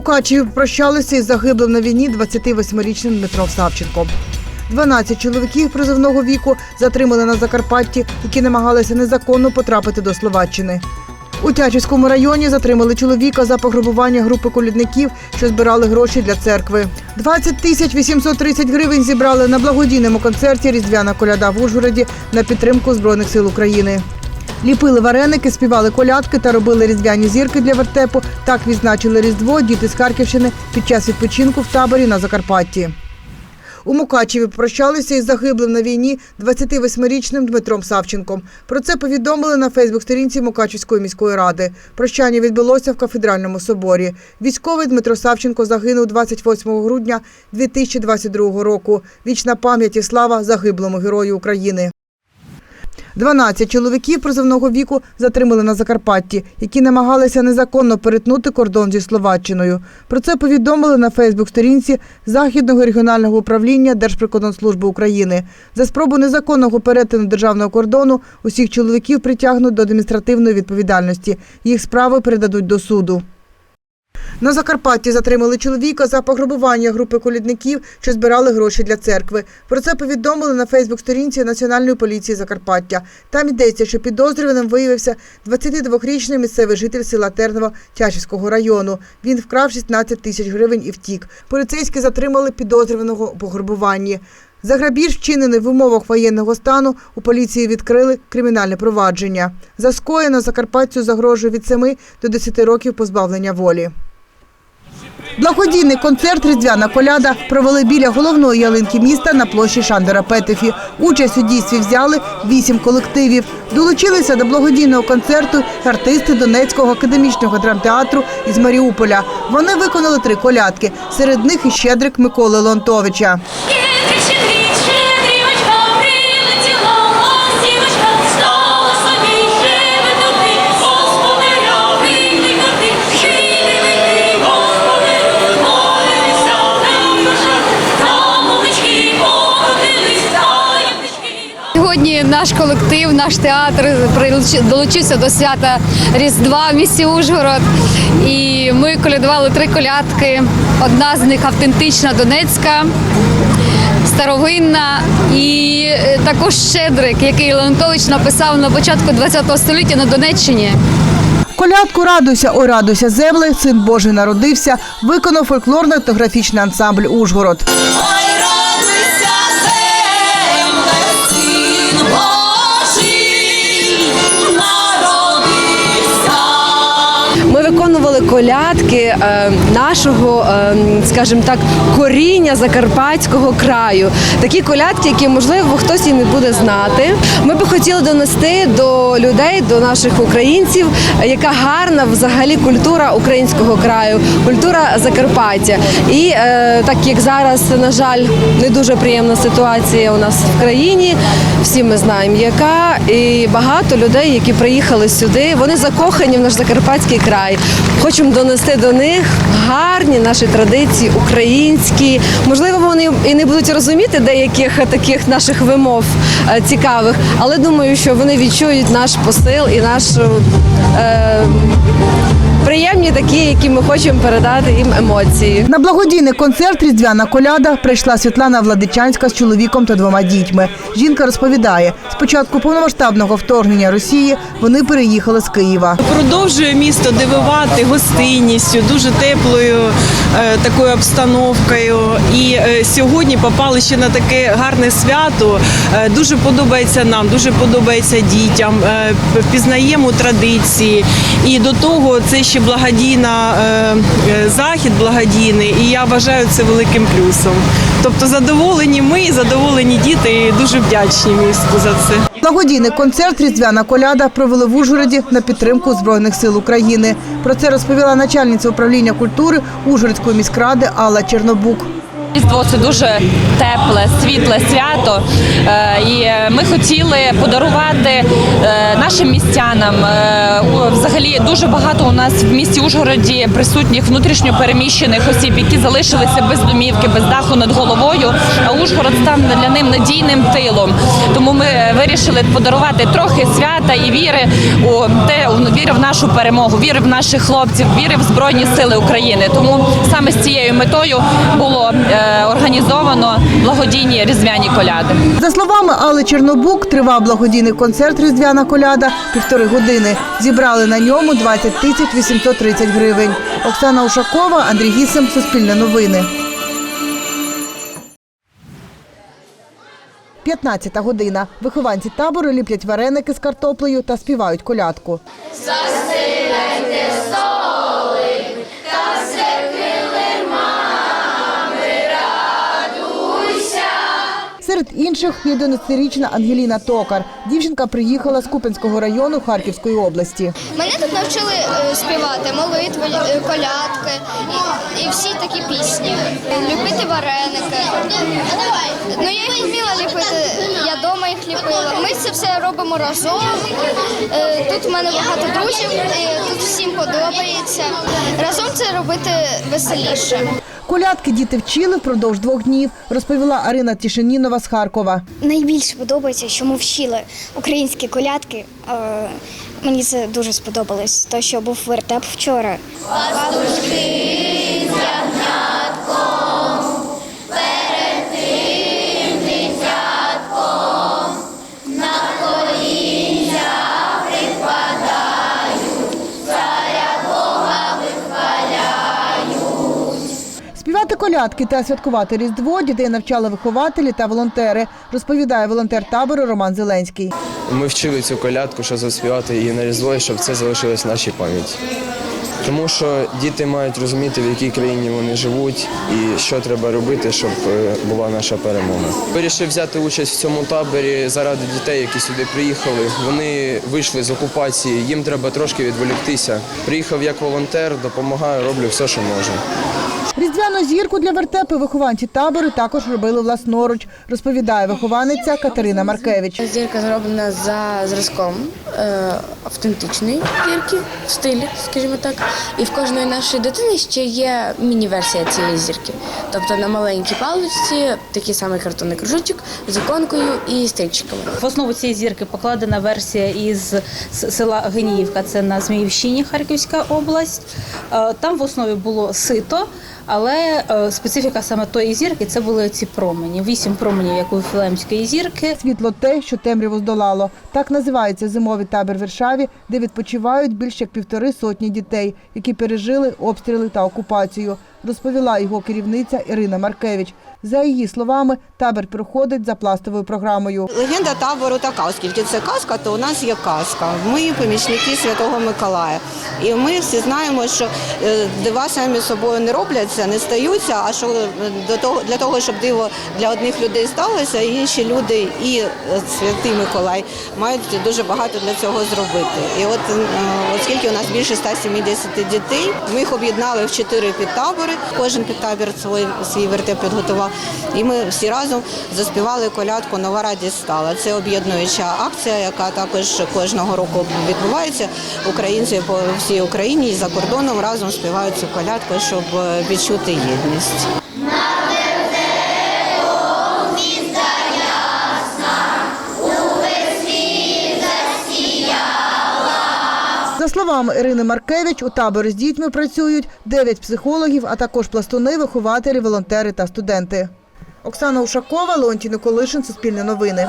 Мукачеві прощалися із загиблим на війні 28-річним Дмитром Савченком. 12 чоловіків призовного віку затримали на Закарпатті, які намагалися незаконно потрапити до Словаччини. У Тячівському районі затримали чоловіка за пограбування групи колідників, що збирали гроші для церкви. 20 тисяч 830 гривень зібрали на благодійному концерті Різдвяна коляда в Ужгороді на підтримку Збройних сил України. Ліпили вареники, співали колядки та робили різдвяні зірки для вертепу. Так відзначили Різдво діти з Харківщини під час відпочинку в таборі на Закарпатті. У Мукачеві прощалися із загиблим на війні 28-річним Дмитром Савченком. Про це повідомили на Фейсбук-сторінці Мукачевської міської ради. Прощання відбулося в кафедральному соборі. Військовий Дмитро Савченко загинув 28 грудня 2022 року. Вічна пам'ять і слава загиблому герою України. 12 чоловіків призовного віку затримали на Закарпатті, які намагалися незаконно перетнути кордон зі Словаччиною. Про це повідомили на Фейсбук-сторінці Західного регіонального управління Держприкордонслужби України. За спробу незаконного перетину державного кордону усіх чоловіків притягнуть до адміністративної відповідальності. Їх справи передадуть до суду. На Закарпатті затримали чоловіка за пограбування групи колідників, що збирали гроші для церкви. Про це повідомили на Фейсбук-сторінці Національної поліції Закарпаття. Там йдеться, що підозрюваним виявився 22-річний місцевий житель села Терново Тячівського району. Він вкрав 16 тисяч гривень і втік. Поліцейські затримали підозрюваного у пограбуванні. За грабіж, вчинений в умовах воєнного стану, у поліції відкрили кримінальне провадження. За скоєно Закарпаттю загрожує від 7 до 10 років позбавлення волі. Благодійний концерт Різдвяна коляда провели біля головної ялинки міста на площі Шандера Петефі. Участь у дійстві взяли вісім колективів. Долучилися до благодійного концерту артисти Донецького академічного драмтеатру із Маріуполя. Вони виконали три колядки. Серед них і щедрик Миколи Лонтовича. Наш театр долучився до свята Різдва в місті Ужгород. І ми колядували три колядки. Одна з них автентична Донецька, старовинна і е, також Щедрик, який Леонтович написав на початку ХХ століття на Донеччині. Колядку Радуйся, ой, радуйся, земли, син Божий народився, виконав фольклорно-етнографічний ансамбль Ужгород. Колядки е, нашого, е, скажімо так, коріння закарпатського краю. Такі колядки, які можливо хтось і не буде знати. Ми би хотіли донести до людей, до наших українців, яка гарна взагалі культура українського краю, культура Закарпаття. І е, так як зараз, на жаль, не дуже приємна ситуація у нас в країні, всі ми знаємо, яка і багато людей, які приїхали сюди, вони закохані в наш закарпатський край. Хочемо донести до них гарні наші традиції, українські. Можливо, вони і не будуть розуміти деяких таких наших вимов е, цікавих, але думаю, що вони відчують наш посил і нашу. Е, Приємні такі, які ми хочемо передати їм емоції. На благодійний концерт Різдвяна коляда прийшла Світлана Владичанська з чоловіком та двома дітьми. Жінка розповідає, спочатку повномасштабного вторгнення Росії вони переїхали з Києва. Продовжує місто дивувати гостинністю, дуже теплою такою обстановкою. І е, сьогодні попали ще на таке гарне свято. Е, дуже подобається нам, дуже подобається дітям. Е, впізнаємо традиції. І до того це ще благодійна е, е, захід благодійний, і я вважаю це великим плюсом. Тобто задоволені ми, задоволені діти, і дуже вдячні місту за це. Благодійний концерт Різдвяна коляда провели в Ужгороді на підтримку Збройних сил України. Про це розповіла начальниця управління культури Ужгородської міськради Алла Чернобук. Різдво це дуже тепле, світле свято. Е, І ми хотіли подарувати е, нашим містянам. е, Взагалі дуже багато у нас в місті Ужгороді присутніх внутрішньо переміщених осіб, які залишилися без домівки, без даху над головою. А Ужгород став для ним надійним тилом. Тому ми вирішили подарувати трохи свята і віри у те, віри в нашу перемогу, віри в наших хлопців, віри в збройні сили України. Тому саме з цією метою було організовано благодійні різдвяні коляди. За словами Алли Чернобук, тривав благодійний концерт Різдвяна коляда півтори години. Зібрали на ньому 20 тисяч 830 гривень. Оксана Ушакова, Андрій Гісем, Суспільне новини. 15 година. Вихованці табору ліплять вареники з картоплею та співають колядку. Серед інших 11-річна Ангеліна Токар. Дівчинка приїхала з Купенського району Харківської області. Мене тут навчили е, співати молитви, е, колядки і, всі такі пісні. Ліпити вареники. Ну я їх вміла ліпити, я вдома їх ліпила. Ми це все робимо разом. Е, Тут в мене багато друзів, тут всім подобається. Разом це робити веселіше. Колядки діти вчили впродовж двох днів, розповіла Арина Тішенінова з Харкова. Найбільше подобається, що ми вчили українські колядки. Е, Мені це дуже сподобалось, то що був вертеп вчора. Співати колядки та святкувати Різдво дітей навчали вихователі та волонтери, розповідає волонтер табору Роман Зеленський. Ми вчили цю колядку, щоб заспівати її на Різдво, щоб це залишилось в нашій пам'яті. Тому що діти мають розуміти, в якій країні вони живуть і що треба робити, щоб е, була наша перемога. Вирішив взяти участь в цьому таборі заради дітей, які сюди приїхали. Вони вийшли з окупації, їм треба трошки відволіктися. Приїхав як волонтер, допомагаю, роблю все, що можу. Різдвяну зірку для вертепу вихованці табору також робили власноруч, розповідає вихованиця Катерина Маркевич. Зірка зроблена за зразком е, автентичної зірки в стилі, скажімо так. І в кожної нашої дитини ще є міні-версія цієї зірки. Тобто на маленькій паличці такий самий картонний кружочок з іконкою і стрічками. В основу цієї зірки покладена версія із села Геніївка, це на Зміївщині, Харківська область. Е, Там в основі було сито, але е, специфіка саме тої зірки це були ці промені. Вісім променів, як у Філемської зірки. Світло те, що темряву здолало. Так називається зимовий табір в Варшаві, де відпочивають більше як півтори сотні дітей, які пережили обстріли та окупацію, розповіла його керівниця Ірина Маркевич. За її словами, табір проходить за пластовою програмою. Легенда табору така, оскільки це казка, то у нас є казка. Ми помічники Святого Миколая. І ми всі знаємо, що е, дива самі собою не робляться, не стаються, а що е, до того, для того, щоб диво для одних людей сталося, інші люди і е, Святий Миколай мають дуже багато для цього зробити. І от оскільки у нас більше 170 дітей, ми їх об'єднали в чотири підтабори. Кожен підтабір свій, свій вертеп підготував. І ми всі разом заспівали колядку Нова радість стала. Це об'єднуюча акція, яка також кожного року відбувається. Українці по всій Україні і за кордоном разом співають цю колядку, щоб відчути єдність. Словами Ірини Маркевич, у таборі з дітьми працюють 9 психологів, а також пластуни, вихователі, волонтери та студенти. Оксана Ушакова, Леонтій Николишин, Суспільне новини.